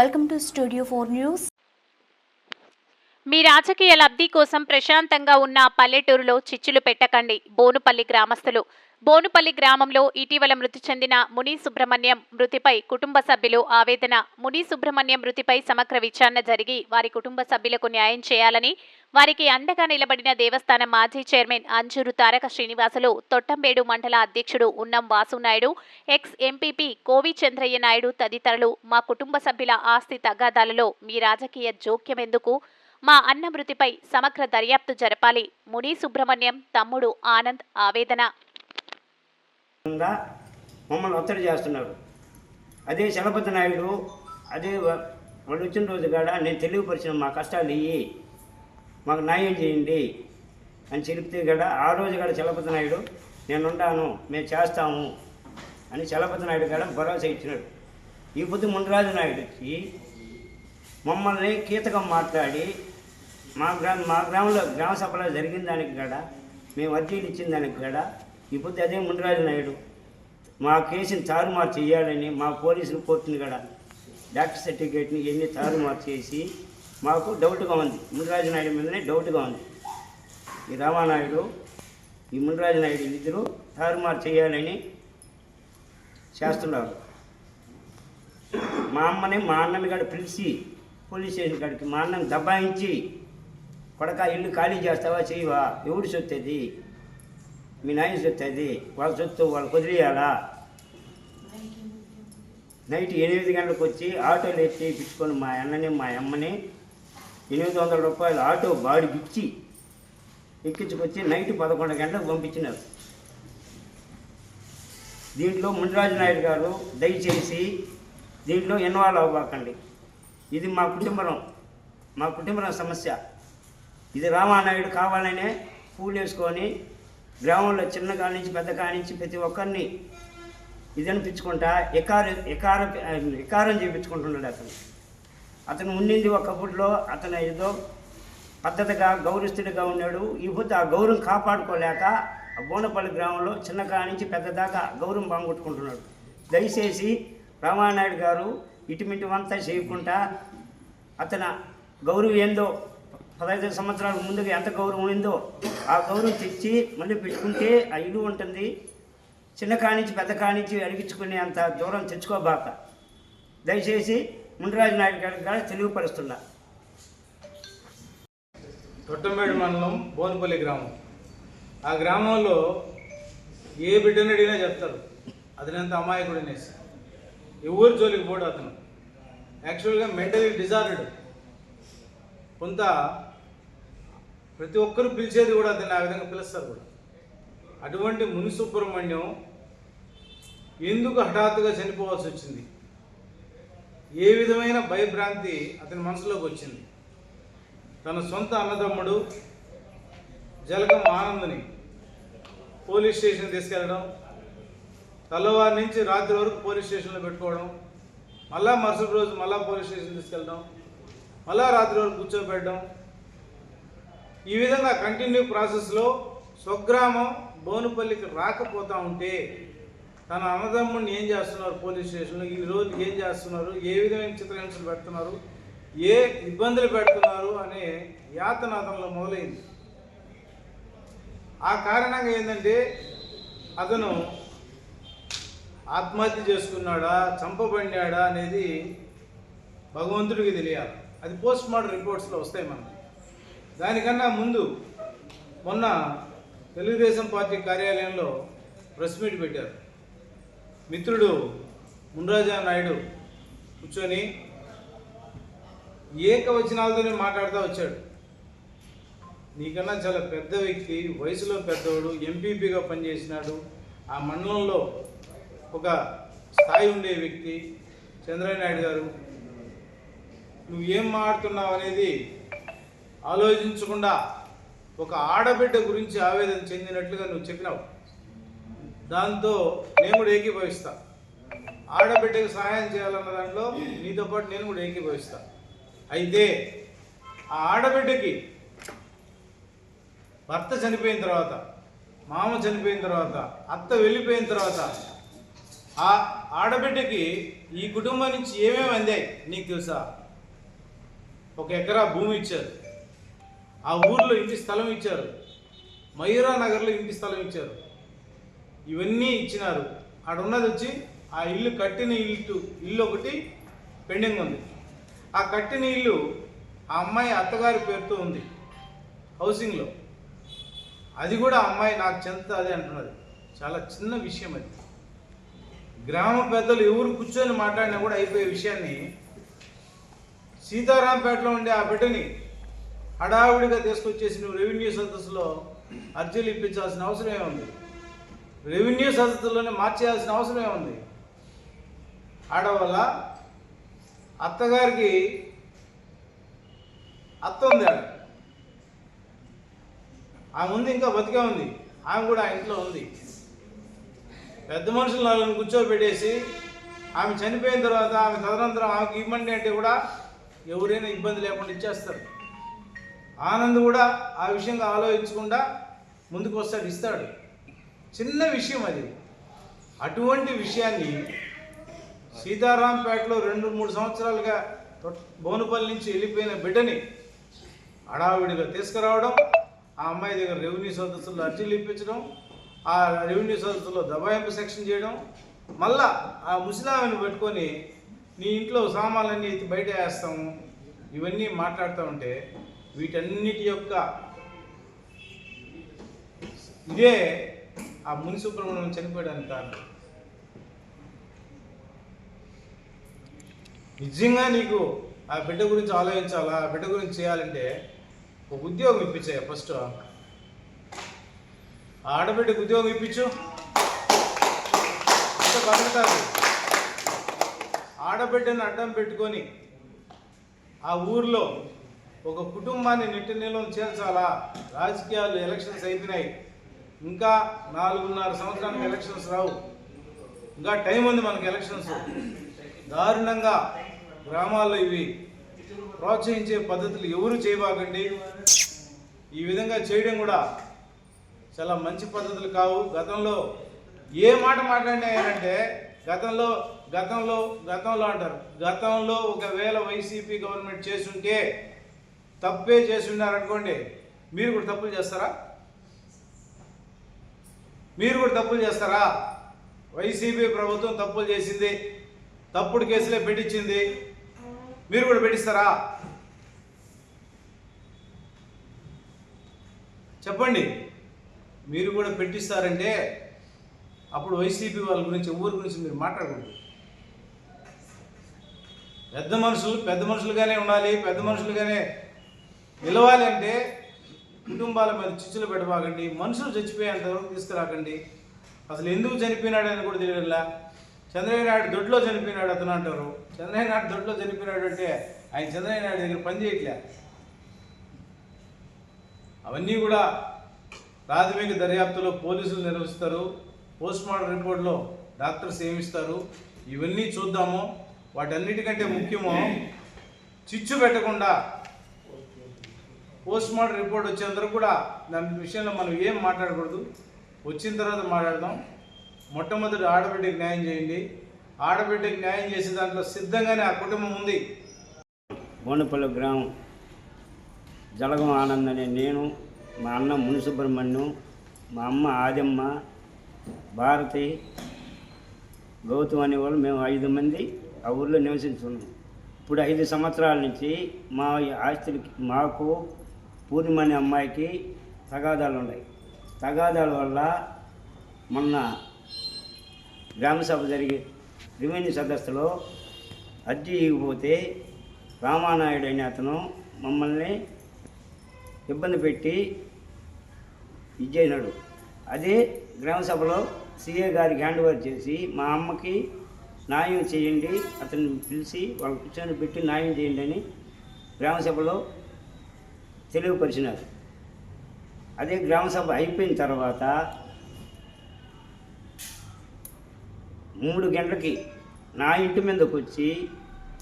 Welcome to studio four news మీ రాజకీయ లబ్ధి కోసం ప్రశాంతంగా ఉన్న పల్లెటూరులో చిచ్చులు పెట్టకండి. బోనుపల్లి గ్రామస్తులు బోనుపల్లి గ్రామంలో ఇటీవల మృతి చెందిన ముని సుబ్రహ్మణ్యం మృతిపై కుటుంబ సభ్యులు ఆవేదన. ముని సుబ్రహ్మణ్యం మృతిపై సమగ్ర విచారణ జరిగి వారి కుటుంబ సభ్యులకు న్యాయం చేయాలని వారికి అండగా నిలబడిన దేవస్థానం మాజీ చైర్మన్ అంజూరు తారక శ్రీనివాసులు తొట్టంబేడు మండల అధ్యక్షుడు ఉన్నం వాసునాయుడు ఎక్స్ ఎంపీపీ కోవి చంద్రయ్య నాయుడు తదితరులు మా కుటుంబ సభ్యుల ఆస్తి తగాదాలలో మీ రాజకీయ జోక్యం ఎందుకు మా అన్న మృతిపై సమగ్ర దర్యాప్తు జరపాలి. ముని సుబ్రహ్మణ్యం తమ్ముడు ఆనంద్ ఆవేదన. మమ్మల్ని ఒత్తిడి చేస్తున్నారు. అదే చలపతి నాయుడు అదే వాళ్ళు వచ్చిన రోజు కాడ నేను తెలియపరిచిన మా కష్టాలు ఇయ్యి మాకు న్యాయం చేయండి అని చెప్తే కాడ ఆ రోజు కాడ చలపతి నాయుడు నేను మేము చేస్తాము అని చలపతి నాయుడు కాడ భరోసా ఇచ్చినాడు. ఈ పొద్దు మునరాజు నాయుడుకి మమ్మల్ని కీతకం మాట్లాడి మా గ్రామ మా గ్రామంలో గ్రామ సభలో జరిగిన దానికి కాడ మేము అర్జీలు ఇచ్చిన దానికి కాడ ఇప్పుడు అదే ముండరాజు నాయుడు. మా కేసుని తారుమారు చేయాలని మా పోలీసులు కోర్టుని కూడా డాక్టర్ సర్టిఫికేట్ని ఇవన్నీ తారుమారు చేసి మాకు డౌట్గా ఉంది. ముండరాజు నాయుడు మీదనే డౌట్గా ఉంది. ఈ రామానాయుడు ఈ ముండరాజు నాయుడు ఇద్దరు తారుమారు చేయాలని చేస్తున్నారు. మా అమ్మని మా అన్నని కాడ పిలిచి పోలీస్ స్టేషన్ కాడికి మా అన్నని దబాయించి కొడక ఇల్లు ఖాళీ చేస్తావా చేయవా? ఎవడు సొత్తు మీ నాయన సొత్తు అది. వాళ్ళ సొత్తు వాళ్ళకి వదిలేయాలా నైట్ ఎనిమిది గంటలకు వచ్చి ఆటోలు ఎత్తి పిచ్చుకొని మా అన్నని మా అమ్మని ఎనిమిది వందల రూపాయలు ఆటో బాడికిచ్చి ఎక్కించుకొచ్చి నైట్ పదకొండు గంటలకు పంపించినారు. దీంట్లో మునిరాజు నాయుడు గారు దయచేసి దీంట్లో ఇన్వాల్వ్ అవ్వకండి. ఇది మా కుటుంబం మా కుటుంబం సమస్య. ఇది రామానాయుడు కావాలనే పూలు వేసుకొని గ్రామంలో చిన్న కాడి నుంచి పెద్ద కాడి నుంచి ప్రతి ఒక్కరిని ఇది అనిపించుకుంటా ఎకార ఎకార ఎకారం చేయించుకుంటున్నాడు అతను. అతను ఉండింది ఒకప్పట్లో అతను ఏదో పద్ధతిగా గౌరవస్తుడిగా ఉన్నాడు. ఇప్పుడు ఆ గౌరవం కాపాడుకోలేక బోనపల్లి గ్రామంలో చిన్న నుంచి పెద్ద దాకా గౌరవం బాగుట్టుకుంటున్నాడు దయచేసి రామానాయుడు గారు ఇటుమిటివంతా చేయకుండా అతను గౌరవం ఏందో పదహైదు సంవత్సరాల ముందుగా ఎంత గౌరవం ఉందో ఆ గౌరవం తెచ్చి మళ్ళీ పెట్టుకుంటే ఆ ఇల్లు ఉంటుంది. చిన్న కానించి పెద్ద కానించి అడిగించుకునే అంత దూరం తెచ్చుకోబాక. దయచేసి ముండరాజు నాయుడు గారికి కూడా తెలియపరుస్తున్నా. తొట్టంబేడు మండలం బోన్పల్లి గ్రామం. ఆ గ్రామంలో ఏ బిడ్డను అడిగినా చెప్తారు. అతనంత అమాయకుడు అనేసి ఎవరు జోలికి పోడు అతను. యాక్చువల్గా మెంటలీ డిజార్డెడ్. కొంత ప్రతి ఒక్కరు పిలిచేది కూడా దాన్ని ఆ విధంగా పిలుస్తారు కూడా. అటువంటి ముని సుబ్రహ్మణ్యం ఎందుకు హఠాత్తుగా చనిపోవాల్సి వచ్చింది? ఏ విధమైన భయభ్రాంతి అతని మనసులోకి వచ్చింది? తన సొంత అన్నదమ్ముడు జలగం ఆనందని పోలీస్ స్టేషన్ తీసుకెళ్ళడం తెల్లవారి నుంచి రాత్రి వరకు పోలీస్ స్టేషన్లో పెట్టుకోవడం మళ్ళా మరుసటి రోజు మళ్ళా పోలీస్ స్టేషన్ తీసుకెళ్ళడం మళ్ళా రాత్రి వరకు కూర్చోబెట్టడం ఈ విధంగా కంటిన్యూ ప్రాసెస్లో స్వగ్రామం బోనుపల్లికి రాకపోతా ఉంటే తన అన్నదమ్ముడిని ఏం చేస్తున్నారు పోలీస్ స్టేషన్లో? ఈ రోజు ఏం చేస్తున్నారు? ఏ విధమైన చిత్రహింసలు పెడుతున్నారు? ఏ ఇబ్బందులు పెడుతున్నారు అనే యాతన అతనిలో మొదలైంది. ఆ కారణంగా ఏంటంటే అతను ఆత్మహత్య చేసుకున్నాడా? చంపబడినాడా? అనేది భగవంతుడికి తెలియాలి. అది పోస్ట్ మార్టం రిపోర్ట్స్లో వస్తాయి మనకు. దానికన్నా ముందు మొన్న తెలుగుదేశం పార్టీ కార్యాలయంలో ప్రెస్ మీట్ పెట్టారు. మిత్రుడు మున్రాజా నాయుడు కూర్చొని ఏకవచనాలతోనే మాట్లాడుతూ వచ్చాడు. నీకన్నా చాలా పెద్ద వ్యక్తి వయసులో పెద్దవాడు ఎంపీపీగా పనిచేసినాడు. ఆ మండలంలో ఒక స్థాయి ఉండే వ్యక్తి చంద్రబాబు నాయుడు గారు. నువ్వు ఏం అనేది ఆలోచించకుండా ఒక ఆడబిడ్డ గురించి ఆవేదన చెందినట్లుగా నువ్వు చెప్పినావు. దాంతో నేను కూడా ఏకీభవిస్తా. ఆడబిడ్డకి సహాయం చేయాలన్న దాంట్లో నీతో పాటు నేను కూడా ఏకీభవిస్తా. అయితే ఆ ఆడబిడ్డకి భర్త చనిపోయిన తర్వాత మామ చనిపోయిన తర్వాత అత్త వెళ్ళిపోయిన తర్వాత ఆ ఆడబిడ్డకి ఈ కుటుంబం నుంచి ఏమేమి అందాయి నీకు తెలుసా? ఒక ఎకరా భూమి ఇచ్చారు. ఆ ఊర్లో ఇంటి స్థలం ఇచ్చారు. మయూరా నగర్లో ఇంటి స్థలం ఇచ్చారు. ఇవన్నీ ఇచ్చినారు. అక్కడ ఉన్నది వచ్చి ఆ ఇల్లు కట్టిన ఇల్లు ఇల్లు ఒకటి పెండింగ్ ఉంది. ఆ కట్టిన ఇల్లు ఆ అమ్మాయి అత్తగారి పేరుతో ఉంది హౌసింగ్లో. అది కూడా ఆ అమ్మాయి నాకు చెంత అది అంటున్నది. చాలా చిన్న విషయం అది. గ్రామ పెద్దలు ఎవరు కూర్చొని మాట్లాడినా కూడా అయిపోయే విషయాన్ని సీతారాంపేటలో ఉండే ఆ బిడ్డని హడావుడిగా తీసుకొచ్చేసి నువ్వు రెవెన్యూ సదస్సులో అర్జీలు ఇప్పించాల్సిన అవసరం ఏముంది రెవెన్యూ సదస్సులోనే మార్చేయాల్సిన అవసరం ఏముంది ఆడవల్ల అత్తగారికి అత్త ఉంది ఆడ ఆమె ఉంది ఇంకా బతికే ఉంది. ఆమె కూడా ఆ ఇంట్లో ఉంది. పెద్ద మనుషులు నలుగురిని కూర్చోబెట్టేసి ఆమె చనిపోయిన తర్వాత ఆమె తదనంతరం ఆమెకి ఇవ్వండి అంటే కూడా ఎవరైనా ఇబ్బంది లేకుండా ఇచ్చేస్తారు. ఆనంద్ కూడా ఆ విషయంగా ఆలోచించకుండా ముందుకు వస్తాడు ఇస్తాడు. చిన్న విషయం అది. అటువంటి విషయాన్ని సీతారాంపేటలో రెండు మూడు సంవత్సరాలుగా బోనుపల్లి నుంచి వెళ్ళిపోయిన బిడ్డని హడావిడిగా తీసుకురావడం ఆ అమ్మాయి దగ్గర రెవెన్యూ సదస్సులో అర్జీలు ఇప్పించడం ఆ రెవెన్యూ సదస్సులో దబాయింపు సెక్షన్ చేయడం మళ్ళా ఆ ముసలామెను పెట్టుకొని నీ ఇంట్లో సామాన్లన్నీ బయట వేస్తాము ఇవన్నీ మాట్లాడుతూ ఉంటే వీటన్నిటి యొక్క ఇదే ఆ ముని సుబ్రహ్మణ్యం కారణం. నిజంగా నీకు ఆ బిడ్డ గురించి ఆలోచించాలా? ఆ బిడ్డ గురించి చేయాలంటే ఒక ఉద్యోగం ఇప్పించాయి ఫస్ట్. ఆ ఆడబిడ్డకు ఉద్యోగం ఇప్పించు. అంత బతుకుతారు ఆడబిడ్డను అడ్డం పెట్టుకొని ఆ ఊర్లో ఒక కుటుంబాన్ని నిట్టు నిల్వం చేర్చాలా? రాజకీయాలు ఎలక్షన్స్ అయిపోయినాయి. ఇంకా నాలుగున్నర సంవత్సరానికి ఎలక్షన్స్ రావు. ఇంకా టైం ఉంది మనకి ఎలక్షన్స్. దారుణంగా గ్రామాల్లో ఇవి ప్రోత్సహించే పద్ధతులు ఎవరు చేయబాకండి? ఈ విధంగా చేయడం కూడా చాలా మంచి పద్ధతులు కావు. గతంలో ఏ మాట మాట్లాడినాయంటే గతంలో గతంలో గతంలో అంటారు. గతంలో ఒకవేళ వైసీపీ గవర్నమెంట్ చేసుంటే తప్పే చేసి ఉన్నారనుకోండి మీరు కూడా తప్పులు చేస్తారా? మీరు కూడా తప్పులు చేస్తారా? వైసీపీ ప్రభుత్వం తప్పులు చేసింది తప్పుడు కేసులే పెట్టించింది మీరు కూడా పెట్టిస్తారా? చెప్పండి మీరు కూడా పెట్టిస్తారంటే అప్పుడు వైసీపీ వాళ్ళ గురించి ఊరి గురించి మీరు మాట్లాడకూడదు. పెద్ద మనుషులు పెద్ద మనుషులుగానే ఉండాలి పెద్ద మనుషులుగానే నిలవాలి అంటే కుటుంబాల మీద చిచ్చులు పెట్టబాకండి మనుషులు చచ్చిపోయేంత వరకు తీసుకురాకండి. అసలు ఎందుకు చనిపోయినాడని కూడా తెలియదులా చంద్రయ్య నాయుడు దొడ్లో చనిపోయినాడు అతను అంటారు. చంద్రయ్య నాయుడు దొడ్లో చనిపోయినాడు అంటే ఆయన చంద్రయ్య నాయుడు దగ్గర పని చేయట్లే. అవన్నీ కూడా ప్రాథమిక దర్యాప్తులో పోలీసులు నిర్వహిస్తారు. పోస్ట్ మార్టం రిపోర్ట్లో డాక్టర్స్ ఏమిస్తారు ఇవన్నీ చూద్దాము. వాటన్నిటికంటే ముఖ్యము చిచ్చు పెట్టకుండా పోస్ట్ మార్టం రిపోర్ట్ వచ్చేందరూ కూడా దాని విషయంలో మనం ఏం మాట్లాడకూడదు. వచ్చిన తర్వాత మాట్లాడదాం. మొట్టమొదటి ఆడబిడ్డకి న్యాయం చేయండి. ఆడబిడ్డకి న్యాయం చేసే దాంట్లో సిద్ధంగానే ఆ కుటుంబం ఉంది. బోనపల్లి గ్రామం జలగం ఆనంద్ అనే నేను మా అన్న మునిసుబ్రహ్మణ్యం మా అమ్మ ఆదమ్మ భారతి గౌతమ్ అనేవాళ్ళు మేము ఐదు మంది ఆ ఊళ్ళో నివసించున్నాం ఇప్పుడు ఐదు సంవత్సరాల నుంచి మా ఆస్తులకి మాకు పూర్ణిమ అనే అమ్మాయికి తగాదాలు ఉన్నాయి. తగాదాల వల్ల మొన్న గ్రామసభ జరిగే రెవెన్యూ సదస్సులో అర్జీ ఇవ్వకపోతే రామానాయుడు అనే అతను మమ్మల్ని ఇబ్బంది పెట్టి ఇచ్చేసినాడు. అదే గ్రామసభలో సీఏ గారికి హ్యాండ్ ఓవర్ చేసి మా అమ్మకి న్యాయం చేయండి అతన్ని పిలిచి వాళ్ళు కూర్చొని పెట్టి న్యాయం చేయండి అని గ్రామసభలో తెలియపరిచినారు. అదే గ్రామ సభ అయిపోయిన తర్వాత మూడు గంటలకి నా ఇంటి మీదకి వచ్చి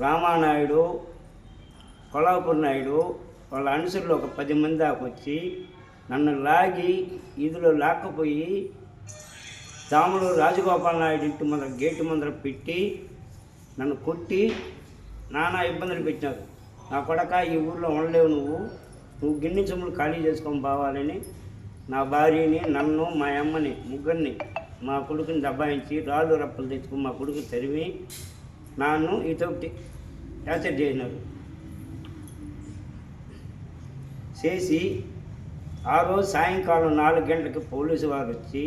రామానాయుడు కొలాపూర్ నాయుడు వాళ్ళ అనుసరులు ఒక పది మంది దాకా వచ్చి నన్ను లాగి ఇదిలో లాక్కపోయి దాములు రాజగోపాల్ నాయుడు ఇంటి ముందర గేటు ముందర పెట్టి నన్ను కొట్టి నానా ఇబ్బందులు పెట్టినారు. నా కొడక ఈ ఊర్లో ఉండలేవు నువ్వు. నువ్వు గిన్నె చెమ్ములు ఖాళీ చేసుకొని పోవాలని నా భార్యని నన్ను మా అమ్మని ముగ్గురిని మా కొడుకుని దబ్బాయించి రాళ్ళు రప్పలు తెచ్చుకుని మా కొడుకు తరిమి నన్ను ఇతోటి టార్చర్ చేసినారు చేసి ఆ రోజు సాయంకాలం నాలుగు గంటలకి పోలీసు వారు వచ్చి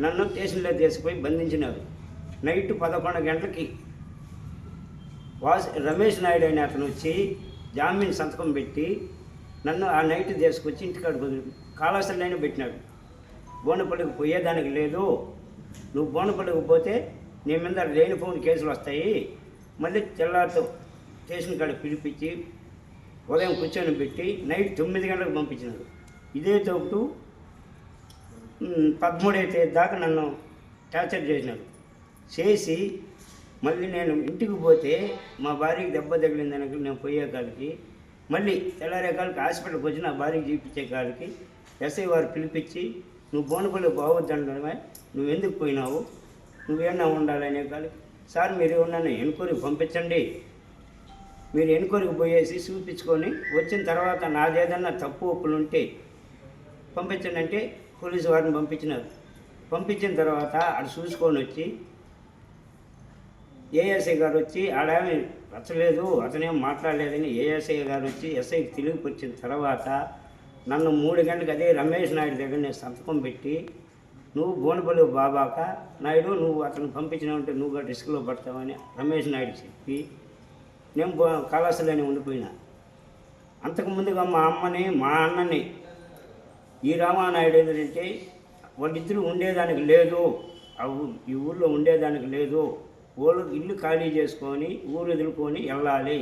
నన్ను స్టేషన్లో తీసుకుపోయి బంధించినారు. నైట్ పదకొండు గంటలకి వాస్ రమేష్ నాయుడు అనే అతను వచ్చి జామీన్ సంతకం పెట్టి నన్ను ఆ నైట్ తీసుకొచ్చి ఇంటికాడ కాళాశ్రలైన పెట్టినాడు. బోనపల్లికి పోయేదానికి లేదు. నువ్వు బోనపల్లికి పోతే నీ మీద లేనిపోని కేసులు వస్తాయి. మళ్ళీ తెల్లారితో స్టేషన్ కాడ పిలిపించి ఉదయం కూర్చొని పెట్టి నైట్ తొమ్మిది గంటలకు పంపించినాడు. ఇదే తోపు ఉమ్, పదమూడవ తేదీ దాకా నన్ను టార్చర్ చేసినాడు. చేసి మళ్ళీ నేను ఇంటికి పోతే మా భార్యకి దెబ్బ తగిలిందని నేను పోయే కాడికి మళ్ళీ తెల్లారే కాడికి హాస్పిటల్కి వచ్చి నా భార్యకి చూపించే కాడికి ఎస్ఐ వారు పిలిపించి నువ్వు బోనపల్లి బాగొద్దంటే నువ్వు ఎందుకు పోయినావు నువ్వేనా ఉండాలనే కాడికి సార్ మీరు ఏమన్నా ఎన్క్వైరీ పంపించండి. మీరు ఎన్క్వైరీకి పోయేసి చూపించుకొని వచ్చిన తర్వాత నాదేదన్నా తప్పు ఒప్పులు ఉంటే పంపించండి అంటే పోలీసు వారిని పంపించినారు. పంపించిన తర్వాత అది చూసుకొని వచ్చి ఏఎస్ఐ గారు వచ్చి ఆడేమి రచ్చలేదు అతనేం మాట్లాడలేదని ఏఎస్ఐ గారు వచ్చి ఎస్ఐకి తెలివికి తర్వాత నన్ను మూడు గంటలకు అదే రమేష్ నాయుడు దగ్గర నేను సంతకం పెట్టి నువ్వు బోనపల్లి బాబాక నాయుడు నువ్వు అతను పంపించినావంటే నువ్వు కూడా రిస్క్లో పడతావని రమేష్ నాయుడు చెప్పి నేను కళాశాలని ఉండిపోయినా. అంతకు ముందుగా మా అమ్మని మా అన్నని ఈ రామానాయుడు ఏంటంటే వాళ్ళిద్దరూ ఉండేదానికి లేదు. ఆ ఈ ఊళ్ళో ఉండేదానికి లేదు. ఊళ్ళు ఇల్లు ఖాళీ చేసుకొని ఊరు ఎదుర్కొని వెళ్ళాలి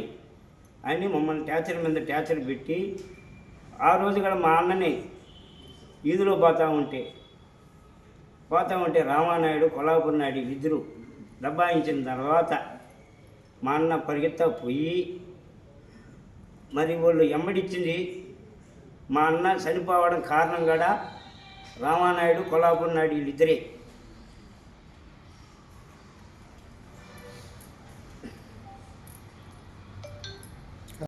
అని మమ్మల్ని టార్చర్ మీద టార్చర్ పెట్టి ఆ రోజు కూడా మా అన్నని ఈదులో పోతా ఉంటే పోతా ఉంటే రామానాయుడు కొల్లాపూర్ నాయుడు ఇద్దరు దబాయించిన తర్వాత మా అన్న పరిగెత్తా పోయి మరి వాళ్ళు ఎమ్మడిచ్చింది. మా అన్న చనిపోవడం కారణం కూడా రామానాయుడు కొల్లాపూర్ నాయుడు వీళ్ళిద్దరే.